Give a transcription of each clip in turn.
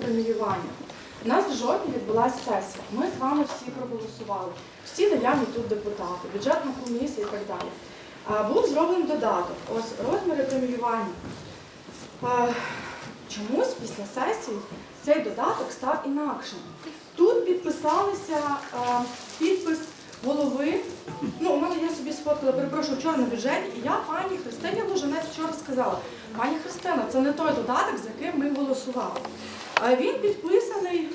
преміювання. У нас в жовтні відбулася сесія. Ми з вами всі проголосували. Всі наявні тут депутати, бюджетна комісія і так далі. А, Був зроблений додаток. Ось розміри преміювання. А, Чомусь після сесії цей додаток став інакшим. Тут підписалися а, підпис голови. Ну, у мене я собі сфоткала, перепрошую, вчора на бюджеті, і я пані Христині Лужанець вчора сказала, пані Христина, це не той додаток, за яким ми голосували. А він підписаний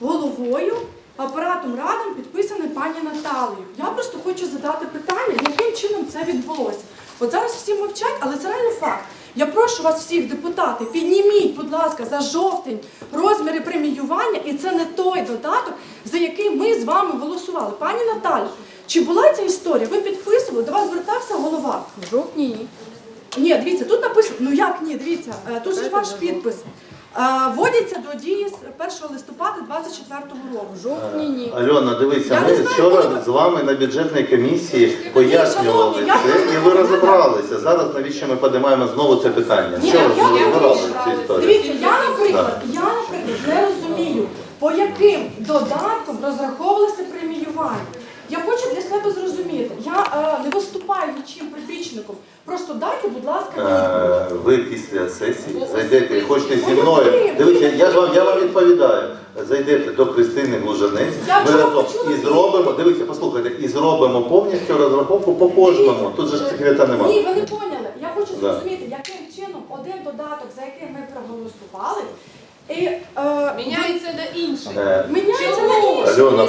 головою, апаратом радом підписаний пані Наталією. Я просто хочу задати питання, яким чином це відбулося. От зараз всі мовчать, але це реально факт. Я прошу вас всіх, депутати, підніміть, будь ласка, за жовтень розміри преміювання, і це не той додаток, за який ми з вами голосували. Пані Наталі, чи була ця історія? Ви підписували, до вас звертався голова? В жовтні ні. Ні, дивіться, тут написано, ну як ні, дивіться, е, тут же ж ваш підпис. Е, Вводиться до дії з 1 листопада 24 року. Жовтні ні. Альона, дивіться, Я ми не знаю, вчора коли ви- з вами на бюджетній комісії пояснювали шановні, я це, і ви розібралися. Зараз навіщо ми підіймаємо знову це питання? Ні, Що я- ви я- розібрали цю історію? Дивіться, я, наприклад, я, наприклад, не розумію, по яким додаткам розраховувалося преміювання. Я хочу для себе зрозуміти. Я е, не виступаю нічим прибічником. Просто дайте, будь ласка, відповідь. Е, Ви після сесії зайдете, хочете зі мною. Дивіться, я ж вам я вам відповідаю. Зайдете до Христини Глужанець, Я ми разом почула і зробимо. Дивіться, послухайте, і зробимо повністю розрахунку по кожному. Тут же ж секрета Ні, немає. ви не поняли. Я хочу Да. зрозуміти, яким чином один додаток, за який ми проголосували, і е, Міняється на інший. Е, міняється на. Альона,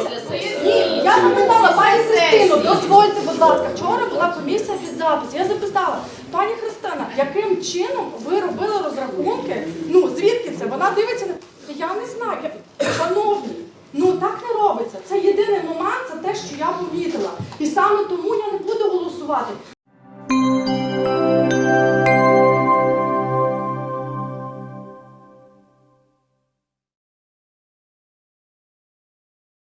Ні, я запитала пані Христину, дозвольте, будь ласка, вчора була комісія під запис. Я запитала, пані Христина, яким чином ви робили розрахунки? Ну, звідки це? Вона дивиться на. Я не знаю. Шановні, ну так не робиться. Це єдиний момент, це те, що я помітила. І саме тому я не буду голосувати.